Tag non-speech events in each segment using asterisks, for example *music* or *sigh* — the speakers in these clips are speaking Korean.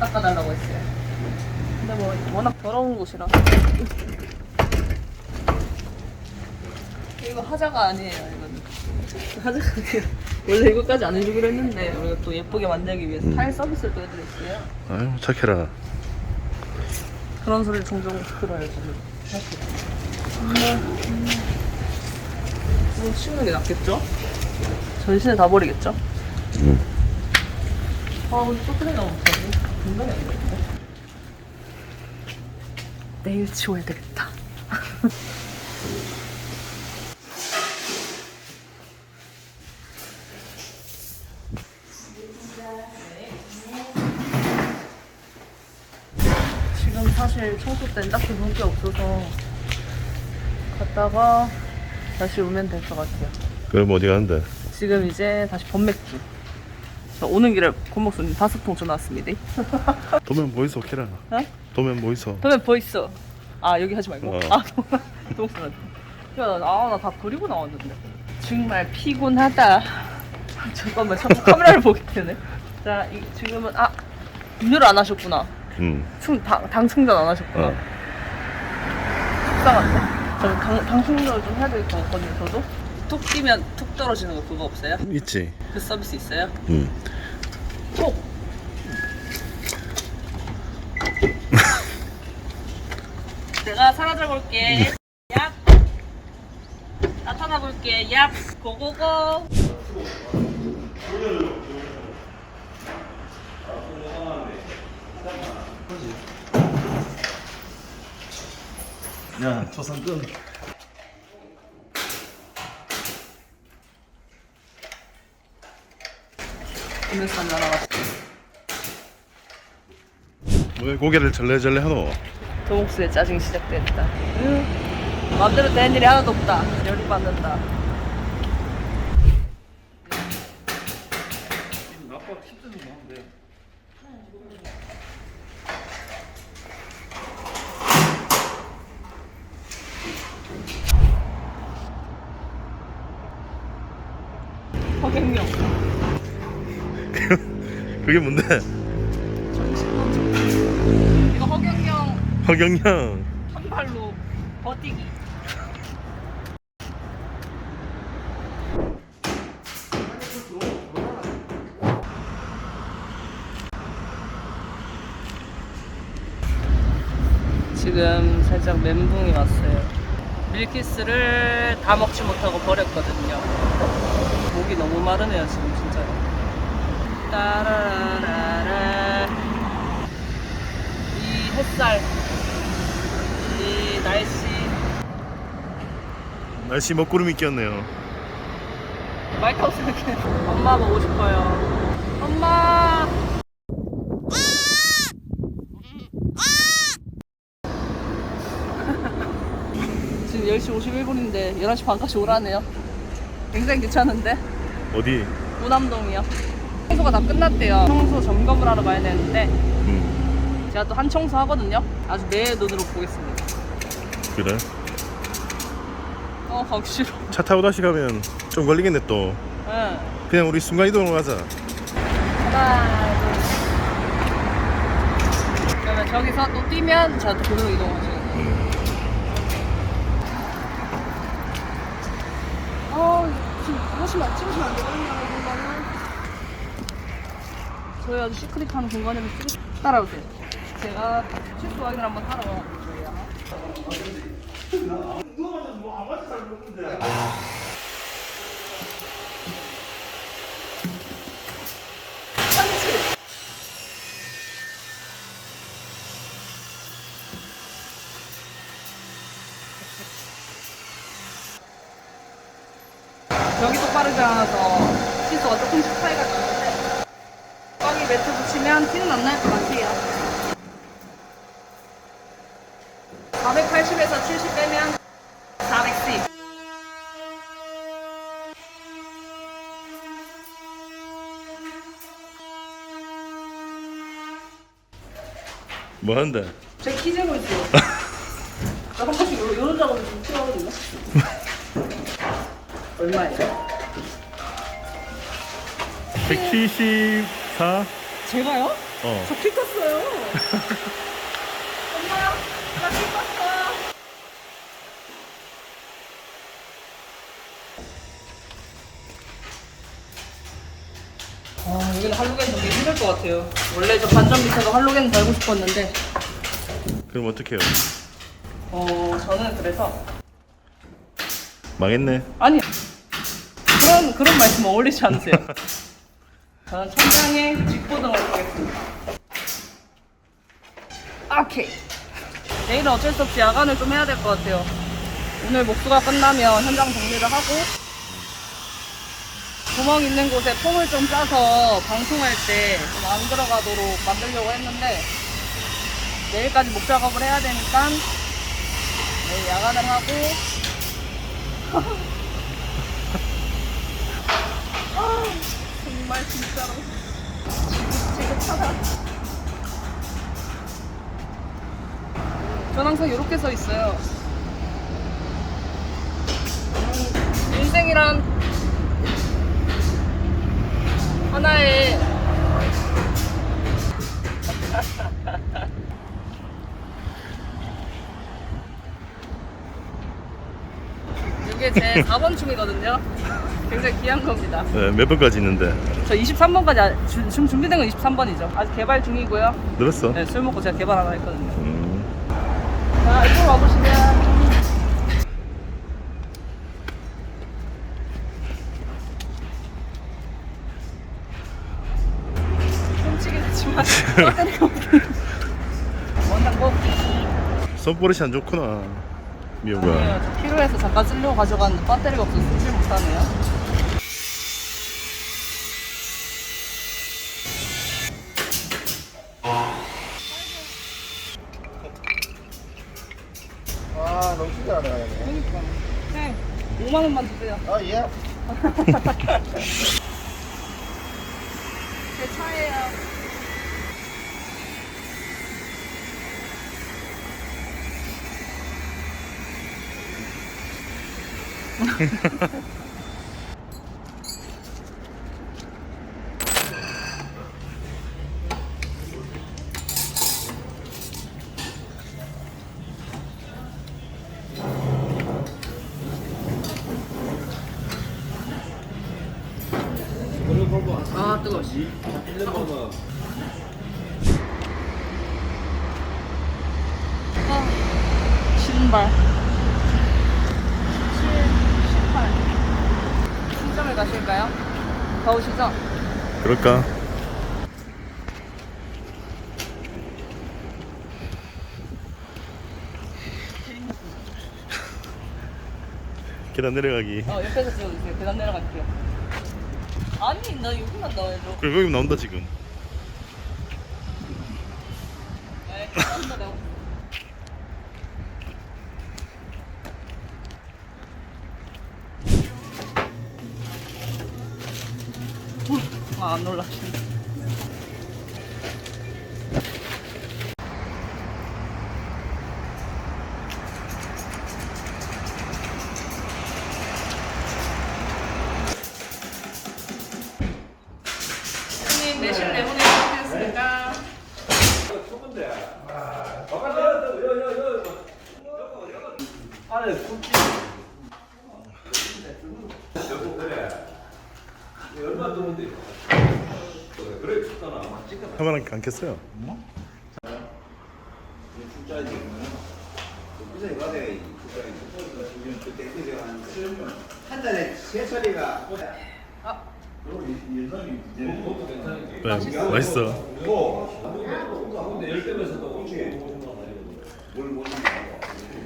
닦아달라고 했어요. 근데 뭐 워낙 더러운 곳이라 이거 하자가 아니에요 이거는. 하자가 아니에요. 원래 이거까지 안 해주기로 했는데 우리가 또 예쁘게 만들기 위해서 타일 서비스를 또 해드렸어요. 아유 착해라. 그런 소리를 종종 들어요 저는. 근데 음, 뭐 치우는 게 낫겠죠? 전신에 다 버리겠죠? 아 근데 소프트가 없어 지 금방이 안 되겠네 내일 치워야 되겠다 *laughs* 지금 사실 청소 때는 딱히 볼 게 없어서 갔다가 다시 오면 될 것 같아요. 그럼 어디 가는데? 지금 이제 다시 범맥주. 저 오는 길에 곤목수님 다섯 통 전화 왔습니다. *laughs* 도면 뭐 있어 캐라 어? 도면 그러면 뭐 있어? 아 여기 하지 말고. 어. 아 동수한테. *laughs* 야아나 다 버리고 나왔는데. 정말 피곤하다. *laughs* 잠깐만 자꾸 카메라를 보게 되네. 자 이, 지금은 아 분유를 안 하셨구나. 응 충, 당, 당 충전 안 하셨구나. 어. 속상한데? 저 당, 당 충전을 좀 해야 될 것 같거든요, 저도. 툭 뛰면 툭 떨어지는 거 그거 없어요? 있지 그 서비스 있어요? 응 톡! *laughs* 내가 사라져 볼게. 얍! 나타나 볼게. 얍! 고고고! 야 초상권 하나 마실게. 왜 고개를 절레절레 하노? 도목수의 짜증이 시작됐다. 으, 마음대로 되는 일이 하나도 없다. 열이 받는다. 허경영. 그게 뭔데? 이거 허경영 허경영 한 발로 버티기. 지금 살짝 멘붕이 왔어요. 밀키스를 다 먹지 못하고 버렸거든요. 목이 너무 마르네요, 지금 진짜로. 따라라라. 이 햇살, 이 날씨, 날씨 먹구름이 꼈네요 마이크 없으면 이렇게 엄마 보고 싶어요. 엄마. *laughs* 지금 10시 51분인데 11시 반까지 오라네요. 굉장히 괜찮은데? 어디? 우남동이요. 청소가 다 끝났대요. 청소 점검을 하러 가야 되는데 응 제가 또 한 청소 하거든요. 아주 내 눈으로 보겠습니다. 그래? 어, 가기 싫어. 차 타고 다시 가면 좀 걸리겠네 또 응. 그냥 우리 순간 이동으로 가자 하나, 둘. 그러면 저기서 또 뛰면 제가 또 이동하시는 거예요. 아, 지금 하시면 찍으시면 안 되거든요. 저희 아주 시크릿하는 공간에서 찍으 따라오세요. 제가 실수 확인 한번 하러. 여기 똑바르지 않아서 시소가 조금씩 차이가 매트 붙이면 티는 안 날 것 같아요 480에서 70 빼면 410 뭐 한대? 제키 재고 있어요 *laughs* 저한 번씩 요- 요런 작업을 좀 필요하거든요 얼마예요? 174? 제가요? 어. 저 키 컸어요. 엄마야, 나키 컸어. 아, 여기는 할로겐 정리 힘들 것 같아요. 원래 저 반점 밑에도 할로겐 달고 싶었는데, 그럼 어떡해요? 어, 저는 그래서 망했네. 아니 그런 그런 말씀 어울리지 않으세요. *laughs* 저는 천장에 직보등을 하겠습니다. 오케이. 내일은 어쩔 수 없이 야간을 좀 해야 될 것 같아요. 오늘 목수가 끝나면 현장 정리를 하고 구멍 있는 곳에 폼을 좀 짜서 방송할 때 좀 안 들어가도록 만들려고 했는데 내일까지 목 작업을 해야 되니까 내일 야간을 하고 아, *laughs* 정말 진짜로 지긋지긋하다. 전 항상 이렇게 서 있어요. 음, 인생이란 하나의 *laughs* 이게 제 4번 춤이거든요. 굉장히 귀한 겁니다. 네, 몇 번까지 있는데? 저 23번까지 지금 준비된 건 23번이죠. 아직 개발 중이고요. 늘었어? 네, 술 먹고 제가 개발 하나 했거든요. 음. 자, 이쪽으로 와보시면. 훔치긴 했지만 배터리가 없긴 원장 꼭 손버릇이 안 좋구나. 미호가. 아니에요. 저 필요해서 잠깐 쓰려고 가져갔는데 배터리가 없어서 쓰질 못하네요. 5만 원만 주세요. 아, 예. *laughs* 제 차예요. *laughs* 아 뜨거워. 아, 신발. 17, 18. 신점을 가실까요? 더우시죠? 그럴까? *laughs* 계단 내려가기. 어, 옆에서 찍어주세요. 계단 내려갈게요. 아니, 나 여기만 넣어야죠. 그럼 여기 나온다 지금. 네, 계단 내려. 아, 안 올라가시네. 형님, 매실 레몬이 준비했습니까? 카메라 안 켰어요. 한 달에 세 차례가 아, 네, 맛있어.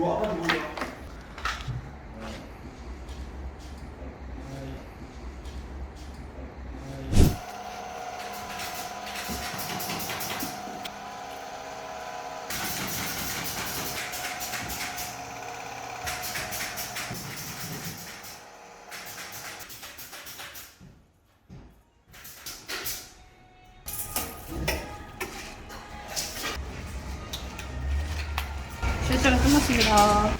실장은 하겠습니다.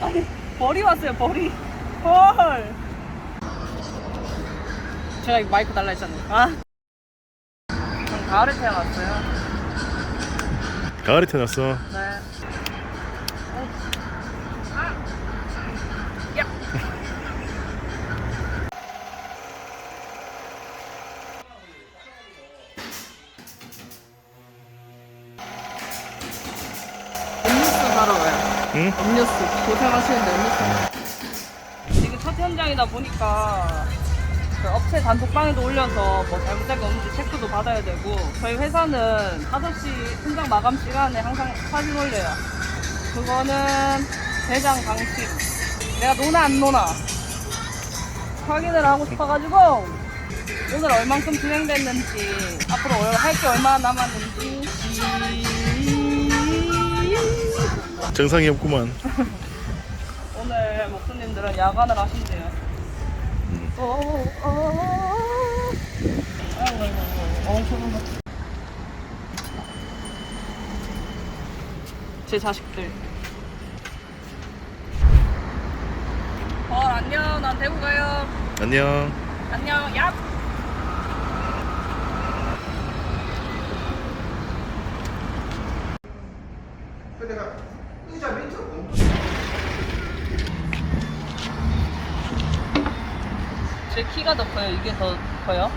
아니, 벌이 왔어요, 벌이. 벌! 제가 이거 마이크 달라 했잖아요. 아. 가을에 태어났어요. 가을에 태어났어. 네. 응? 음료수 고생하시는데 음료수. 이게 첫 현장이다 보니까 그 업체 단톡방에도 올려서 뭐 잘못된 게 없는지 체크도 받아야 되고 저희 회사는 5시 현장 마감 시간에 항상 사진 올려요. 그거는 대장 강심 내가 노나 안 노나? 확인을 하고 싶어가지고 오늘 얼만큼 진행됐는지 앞으로 할 게 얼마나 남았는지 정상이 없구만. 오늘 목수님들은 야간을 하신대요. 음. 오, 오, 아이고, 아이고, 아이고. 어, 소름 돋- 제 자식들. 어, 안녕. 난 대구 가요. 안녕. 안녕. 야. 근데 내가 의자 밑에 없는 제 키가 더 커요. 이게 더 커요?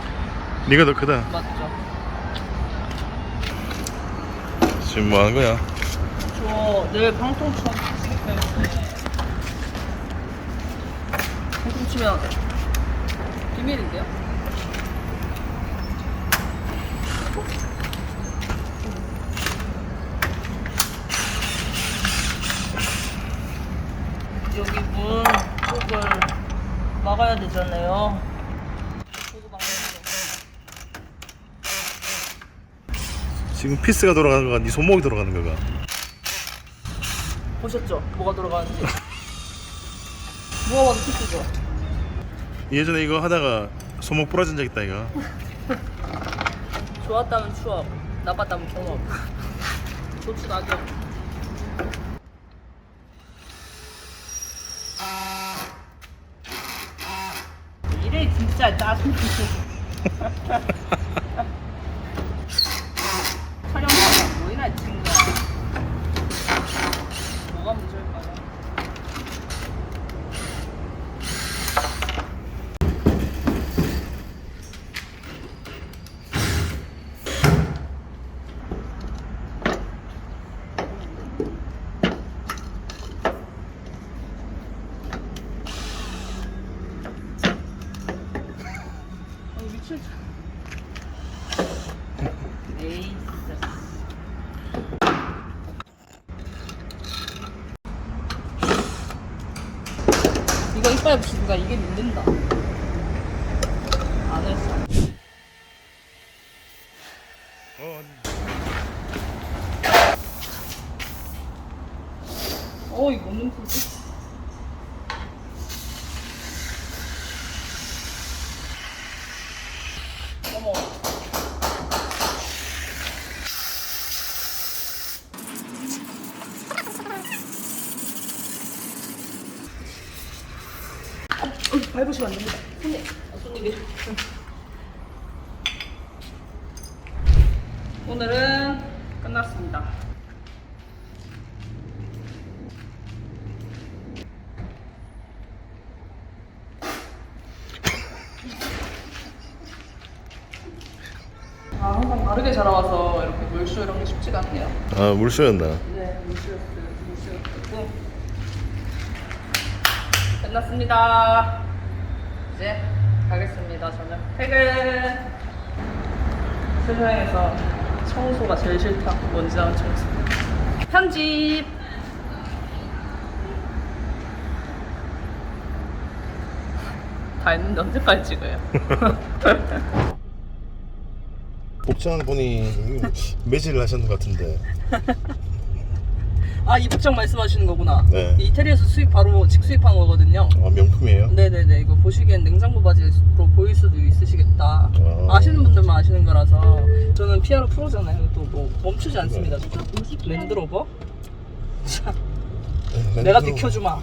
네가 더 크다. 맞죠? 지금 뭐 하는 거야? 저 내일 방송 치기 때문에 방송 치면 비밀인데요? 여기 문 쪽을 막아야 되잖아요. 지금 피스가 돌아가는 거가 네 손목이 돌아가는 거가. 보셨죠? 뭐가 들어가는지. 누가 봐도 피스죠? 예전에 이거 하다가 손목 부러진 적 있다 이거. *laughs* 좋았다면 추억, 나빴다면 경험. 좋지 낙엽. 이 래 진짜 짜증나. 촬영하다 뭐이나 친구야. 뭐가 문제일까요? 줄. 에이스. 이거 이빨 붙이니까 이게 밀린다. 안 했어. 어, 어, 이거 뭔 냄새지? 어머. 어, 어, 밟으시면 안 됩니다. 손님, 아, 손님이. 오늘은 끝났습니다. 아, 항상 다르게 자라와서 이렇게 물쇼 이런 게 쉽지가 않네요. 아 물쇼였나? 네, 물쇼였어요. 물쇼였고. 끝났습니다. 이제 가겠습니다. 저는 퇴근. 세상에서 청소가 제일 싫다. 먼지 나는 청소. 편집. 다 했는데 언제까지 찍어요? *laughs* 복장 보니 매질을 하셨는 것 같은데. *laughs* 아, 이 복장 말씀하시는 거구나. 네. 이태리에서 수입 바로 직수입한 거거든요. 아 명품이에요? 네네네 이거 보시기엔 냉장고 바지로 보일 수도 있으시겠다 아. 아시는 분들만 아시는 거라서 저는 피아노 프로잖아요 또 뭐 멈추지 않습니다 진짜 랜드로버 자 렌즈 내가. 비켜주마.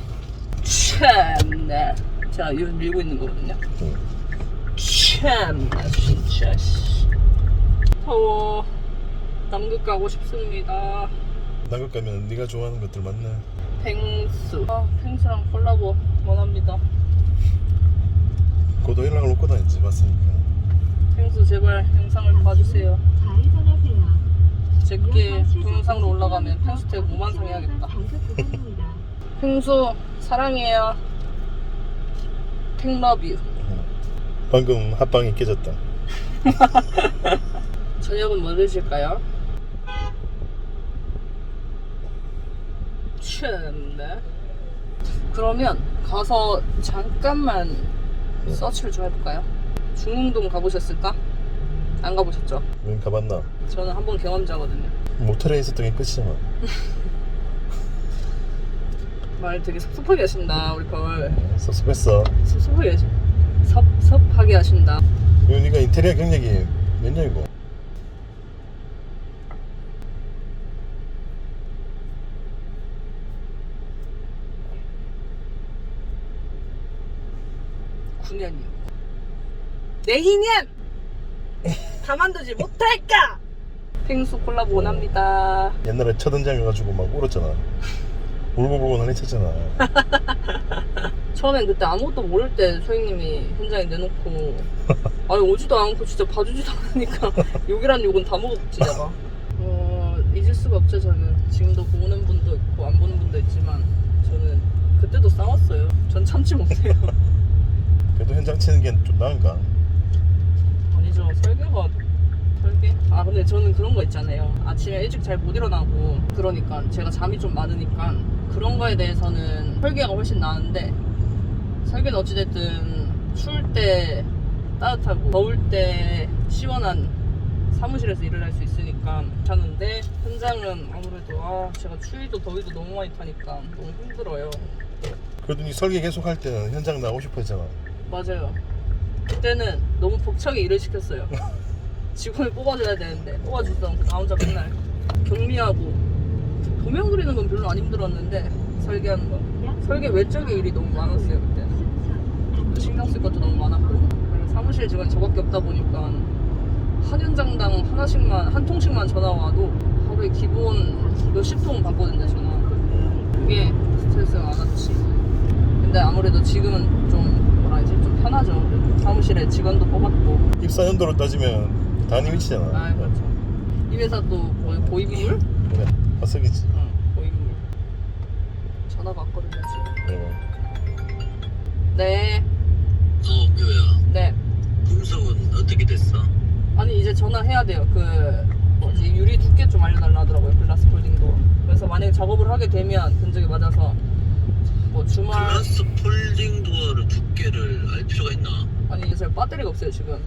참나. 자, 이거 밀고 있는 거거든요. 응. 참나 진짜. 씨. 더워. 남극 가고 싶습니다. 남극 가면 네가 좋아하는 것들 많네. 펭수. 아, 펭수랑 콜라보 원합니다. 그것도 연락을 놓고 다녔지 봤으니까. 펭수 제발 영상을 봐주세요. 제게 동영상으로 올라가면 펭수 태그 5만 상 해야겠다. 펭수 사랑해요. 펭러뷰. 방금 합방이 깨졌다. *laughs* 저녁은 뭐 드실까요? 참나. 그러면 가서 잠깐만 서치를 좀 해볼까요? 중흥동 가보셨을까? 안 가보셨죠? 왜 가봤나? 저는 한 번 경험자거든요. 모텔에 있었던 게 끝이잖아. *laughs* 말 되게 섭섭하게 하신다, 우리 걸. 섭섭했어. 섭섭하게 하신. 섭섭하게 하신다. 이거 네가 인테리어 경력이 몇 년이고? 구년이요 내 희년 가만두지 못할까? 펭수 콜라보 원합니다. 옛날에 첫 현장해가지고 막 울었잖아. 울고불고 난리쳤잖아. *laughs* 처음엔 그때 아무것도 모를 때 소희님이 현장에 내놓고 *laughs* 아니 오지도 않고 진짜 봐주지도 않으니까 *laughs* 욕이란 욕은 다 먹었지 내가 어, 잊을 수가 없죠 저는 지금도 보는 분도 있고 안 보는 분도 있지만 저는 그때도 싸웠어요 전 참지 못해요 그래도 현장 치는 게 좀 나은가? 아니죠 설계가 설계? 아 근데 저는 그런 거 있잖아요 아침에 일찍 잘 못 일어나고 그러니까 제가 잠이 좀 많으니까 그런 거에 대해서는 설계가 훨씬 나은데 설계는 어찌됐든 추울 때 따뜻하고 더울 때 시원한 사무실에서 일을 할 수 있으니까 괜찮은데 현장은 아무래도 아 제가 추위도 더위도 너무 많이 타니까 너무 힘들어요 네 설계 계속 할 때는 현장 나오고 싶어 했잖아. 맞아요. 그때는 너무 벅차게 일을 시켰어요. 직원을 뽑아줘야 되는데 뽑아주지도 않고 나 혼자 맨날 격리하고 도면 그리는 건 별로 안 힘들었는데 설계하는 거. 설계 외적의 일이 너무 많았어요 그때는. 신경 쓸 것도 너무 많았고. 사무실 직원이 저밖에 없다 보니까 한 현장당 하나씩만 한 통씩만 전화 와도 하루에 기본 몇십 통 받거든요 전화. 그게 스트레스가 많았지. 근데 아무래도 지금은 좀 편하죠 사무실에 직원도 뽑았고 입사 연도로 따지면 단위 위치잖아. 아 그렇죠 이 회사 또 거의 고위비물? 그래, 화석이지. 응 고위비물 전화가 왔거든요 지금 어. 네 어, 묘야. 네. 분석은 어떻게 됐어? 아니 이제 전화해야 돼요 그 뭐지 유리 두께 좀 알려달라 하더라고요 글라스 폴딩도 그래서 만약에 작업을 하게 되면 근적이 맞아서 뭐 주말 글라스 폴딩 도어를 두께를 알 필요가 있나? 아니 제가 배터리가 없어요 지금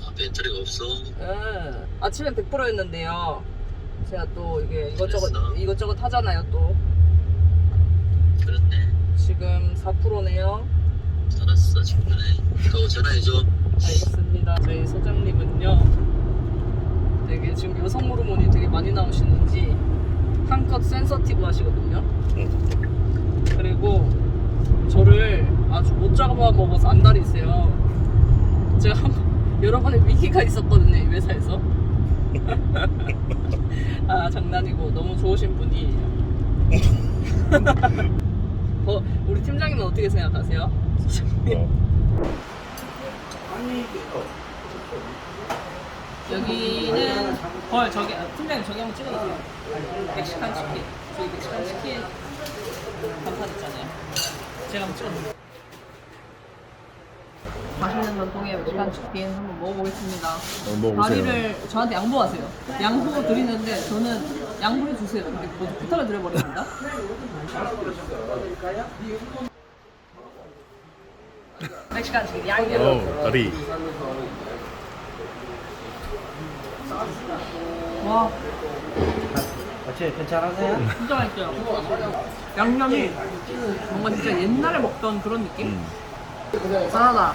아, 배터리가 없어? 예. 아침엔 100%였는데요. 제가 또 이게 이것저것 그랬어? 이것저것 하잖아요. 또 그렇네. 지금 4%네요. 알았어, 충분해. 더 전화해줘. 알겠습니다. 저희 소장님은요. 되게 지금 여성 호르몬이 되게 많이 나오시는지 한껏 센서티브 하시거든요. 그리고 저를 아주 못 잡아 먹어서 안달이세요. 제가 한- *laughs* 여러 번의 위기가 있었거든요, 이 회사에서. *laughs* 아, 장난이고 너무 좋으신 분이에요. *laughs* 어, 우리 팀장님은 어떻게 생각하세요? 여기는 헐 저기 아, 팀장님 저기 한번 찍어주세요 멕시칸 치킨 저기 멕시칸 치킨 간판 있잖아요 제가 한번 찍어주세요. 맛있는 전통의 멕시칸 치킨 한번 먹어보겠습니다. 어, 먹어보세요. 다리를 저한테 양보하세요. 양보 드리는데 저는 양보해 주세요. 근데 뭐 부탁을 드려버립니다. 멕시칸 양념 어, 다리. 와 어째 괜찮으세요? 진짜 맛있어요. 양념이 뭔가 진짜 옛날에 먹던 그런 느낌? 바나나.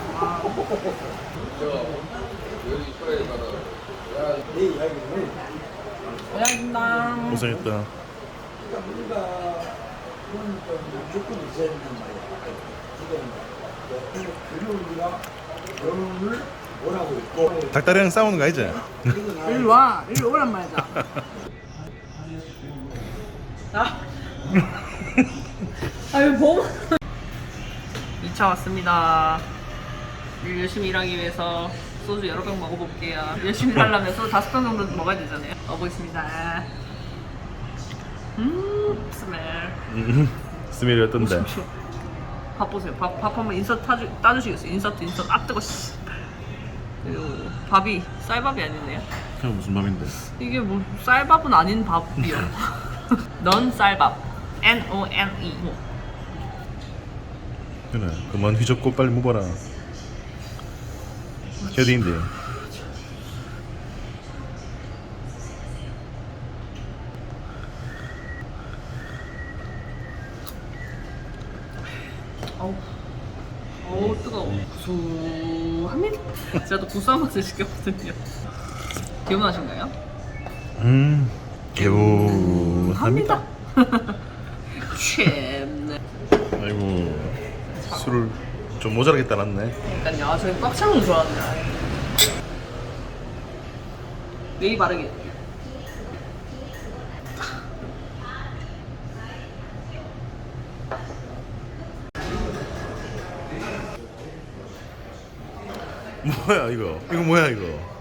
고생하셨습니다. 고생했다. 있고 닭다리랑 싸우는 거 아니지? 일로 와. 일로 오란 말이다. *laughs* 아. 아유, 뭐. 2차 왔습니다. 일 열심히 일하기 위해서 소주 여러 병 먹어볼게요. 열심히 하려면 소주 다섯 병 정도 먹어야 되잖아요. 먹어보겠습니다. 음, 스멜. 음, 스멜이 어떤데? 밥 보세요. 밥, 밥 한번 인서트 타주, 따주시겠어요? 인서트, 인서트. 아, 뜨거, 씨. 그리고 밥이 쌀밥이 아니네요. 그게 무슨 밥인데? 이게 뭐 쌀밥은 아닌 밥이요. *laughs* 넌 쌀밥. N O N E. 그래 그만 휘젓고 빨리 먹어라 어디인데? 어우. 어우 뜨거워. 구수합니다. 제가 또 구수한 맛을 시켰거든요. *laughs* 기억나신가요? 음 개 운합니다 챔네. *laughs* 아이고 술을 좀 모자라게 따랐네 그러니까요. 아, 저희 꽉 차는 거 좋아하는데. 예의 바르게. 뭐야 이거 이거 뭐야 이거